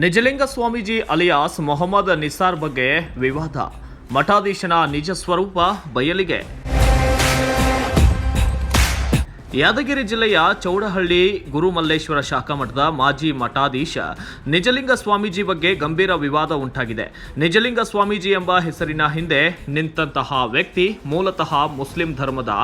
Nijalinga Swamiji alias Mohammed Nisar ಬಗ್ಗೆ ವಿವಾದ. ಮಠಾಧೀಶನ ನಿಜ ಸ್ವರೂಪ ಬಯಲಿಗೆ. ಯಾದಗಿರಿ ಜಿಲ್ಲೆಯ ಚೌಡಹಳ್ಳಿ ಗುರುಮಲ್ಲೇಶ್ವರ ಶಾಖಾ ಮಠದ ಮಾಜಿ ಮಠಾಧೀಶ ನಿಜಲಿಂಗ ಸ್ವಾಮೀಜಿ ಬಗ್ಗೆ ಗಂಭೀರ ವಿವಾದ ಉಂಟಾಗಿದೆ. ನಿಜಲಿಂಗ ಸ್ವಾಮೀಜಿ ಎಂಬ ಹೆಸರಿನ ಹಿಂದೆ ನಿಂತಹ ವ್ಯಕ್ತಿ ಮೂಲತಃ ಮುಸ್ಲಿಂ ಧರ್ಮದ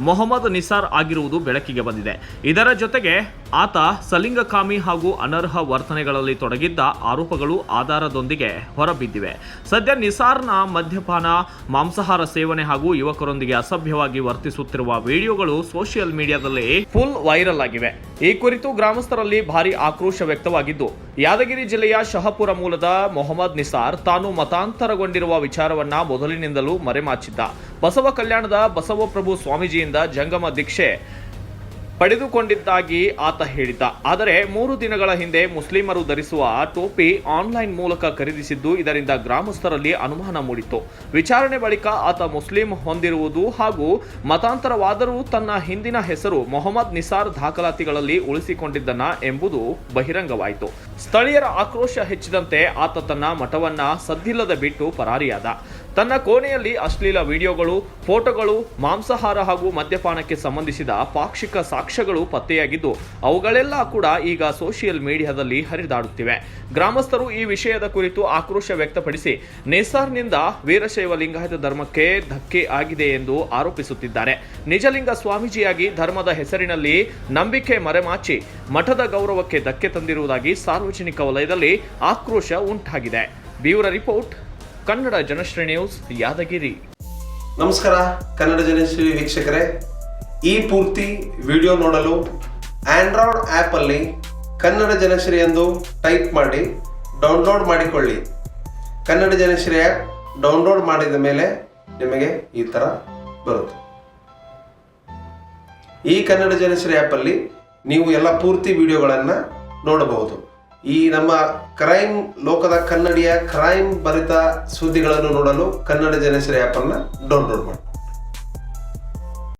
ಮೊಹಮ್ಮದ್ ನಿಸಾರ್ ಆಗಿರುವುದು ಬೆಳಕಿಗೆ ಬಂದಿದೆ. ಇದರ ಜೊತೆಗೆ ಆತ ಸಲಿಂಗಕಾಮಿ ಹಾಗೂ ಅನರ್ಹ ವರ್ತನೆಗಳಲ್ಲಿ ತೊಡಗಿದ್ದ ಆರೋಪಗಳು ಆಧಾರದೊಂದಿಗೆ ಹೊರಬಿದ್ದಿವೆ. ಸದ್ಯ ನಿಸಾರ್ನ ಮದ್ಯಪಾನ, ಮಾಂಸಾಹಾರ ಸೇವನೆ ಹಾಗೂ ಯುವಕರೊಂದಿಗೆ ಅಸಭ್ಯವಾಗಿ ವರ್ತಿಸುತ್ತಿರುವ ವಿಡಿಯೋಗಳು ಸೋಷಿಯಲ್ ಮೀಡಿಯಾದಲ್ಲಿ ಫುಲ್ ವೈರಲ್ ಆಗಿವೆ. ಈ ಕುರಿತು ಗ್ರಾಮಸ್ಥರಲ್ಲಿ ಭಾರಿ ಆಕ್ರೋಶ ವ್ಯಕ್ತವಾಗಿದ್ದು, ಯಾದಗಿರಿ ಜಿಲ್ಲೆಯ ಶಹಪುರ ಮೂಲದ ಮೊಹಮ್ಮದ್ ನಿಸಾರ್ ತಾನು ಮತಾಂತರಗೊಂಡಿರುವ ವಿಚಾರವನ್ನ ಮೊದಲಿನಿಂದಲೂ ಮರೆಮಾಚಿದ್ದ. ಬಸವ ಕಲ್ಯಾಣದ ಬಸವಪ್ರಭು ಸ್ವಾಮೀಜಿಯಿಂದ ಜಂಗಮ ದೀಕ್ಷೆ ಪಡೆದುಕೊಂಡಿದ್ದಾಗಿ ಆತ ಹೇಳಿದ್ದ. ಆದರೆ ಮೂರು ದಿನಗಳ ಹಿಂದೆ ಮುಸ್ಲಿಮರು ಧರಿಸುವ ಟೋಪಿ ಆನ್ಲೈನ್ ಮೂಲಕ ಖರೀದಿಸಿದ್ದು ಇದರಿಂದ ಗ್ರಾಮಸ್ಥರಲ್ಲಿ ಅನುಮಾನ ಮೂಡಿತ್ತು. ವಿಚಾರಣೆ ಬಳಿಕ ಆತ ಮುಸ್ಲಿಂ ಹೊಂದಿರುವುದು ಹಾಗೂ ಮತಾಂತರವಾದರೂ ತನ್ನ ಹಿಂದಿನ ಹೆಸರು ಮೊಹಮ್ಮದ್ ನಿಸಾರ್ ದಾಖಲಾತಿಗಳಲ್ಲಿ ಉಳಿಸಿಕೊಂಡಿದ್ದನ ಎಂಬುದು ಬಹಿರಂಗವಾಯಿತು. ಸ್ಥಳೀಯರ ಆಕ್ರೋಶ ಹೆಚ್ಚಿದಂತೆ ಆತ ತನ್ನ ಮಠವನ್ನ ಸದ್ದಿಲ್ಲದೆ ಬಿಟ್ಟು ಪರಾರಿಯಾದ. ತನ್ನ ಕೋಣೆಯಲ್ಲಿ ಅಶ್ಲೀಲ ವಿಡಿಯೋಗಳು, ಫೋಟೋಗಳು, ಮಾಂಸಾಹಾರ ಹಾಗೂ ಮದ್ಯಪಾನಕ್ಕೆ ಸಂಬಂಧಿಸಿದ ಪಾಕ್ಷಿಕ ಸಾಕ್ಷ್ಯಗಳು ಪತ್ತೆಯಾಗಿದ್ದು, ಅವುಗಳೆಲ್ಲ ಕೂಡ ಈಗ ಸೋಷಿಯಲ್ ಮೀಡಿಯಾದಲ್ಲಿ ಹರಿದಾಡುತ್ತಿವೆ. ಗ್ರಾಮಸ್ಥರು ಈ ವಿಷಯದ ಕುರಿತು ಆಕ್ರೋಶ ವ್ಯಕ್ತಪಡಿಸಿ, ನೇಸಾರ್ನಿಂದ ವೀರಶೈವ ಲಿಂಗಾಯತ ಧರ್ಮಕ್ಕೆ ಧಕ್ಕೆ ಆಗಿದೆ ಎಂದು ಆರೋಪಿಸುತ್ತಿದ್ದಾರೆ. ನಿಜಲಿಂಗ ಸ್ವಾಮೀಜಿಯಾಗಿ ಧರ್ಮದ ಹೆಸರಿನಲ್ಲಿ ನಂಬಿಕೆ ಮರೆಮಾಚಿ, ಮಠದ ಗೌರವಕ್ಕೆ ಧಕ್ಕೆ ತಂದಿರುವುದಾಗಿ ಸಾರ್ವಜನಿಕ ವಲಯದಲ್ಲಿ ಆಕ್ರೋಶ ಉಂಟಾಗಿದೆ. Bureau report Kannada Janashree news, Yadagiri. ನಮಸ್ಕಾರ, ಕನ್ನಡ ಜನಶ್ರೀ ವೀಕ್ಷಕರೇ. ಈ ಪೂರ್ತಿ ವಿಡಿಯೋ ನೋಡಲು ಆಂಡ್ರಾಯ್ಡ್ ಆ್ಯಪಲ್ಲಿ ಕನ್ನಡ ಜನಶ್ರೀ ಎಂದು ಟೈಪ್ ಮಾಡಿ, ಡೌನ್ಲೋಡ್ ಮಾಡಿಕೊಳ್ಳಿ. ಕನ್ನಡ ಜನಶ್ರೀ ಆ್ಯಪ್ ಡೌನ್ಲೋಡ್ ಮಾಡಿದ ಮೇಲೆ ನಿಮಗೆ ಈ ಥರ ಬರುತ್ತೆ. ಈ ಕನ್ನಡ ಜನಶ್ರೀ ಆ್ಯಪಲ್ಲಿ ನೀವು ಎಲ್ಲ ಪೂರ್ತಿ ವಿಡಿಯೋಗಳನ್ನು ನೋಡಬಹುದು. ಈ ನಮ್ಮ ಕ್ರೈಮ್ ಲೋಕದ ಕನ್ನಡಿಯ ಕ್ರೈಮ್ ಭರಿತ ಸುದ್ದಿಗಳನ್ನು ನೋಡಲು ಕನ್ನಡ ಜನಶ್ರೀ ಆ್ಯಪನ್ನು ಡೌನ್ಲೋಡ್ ಮಾಡಿ.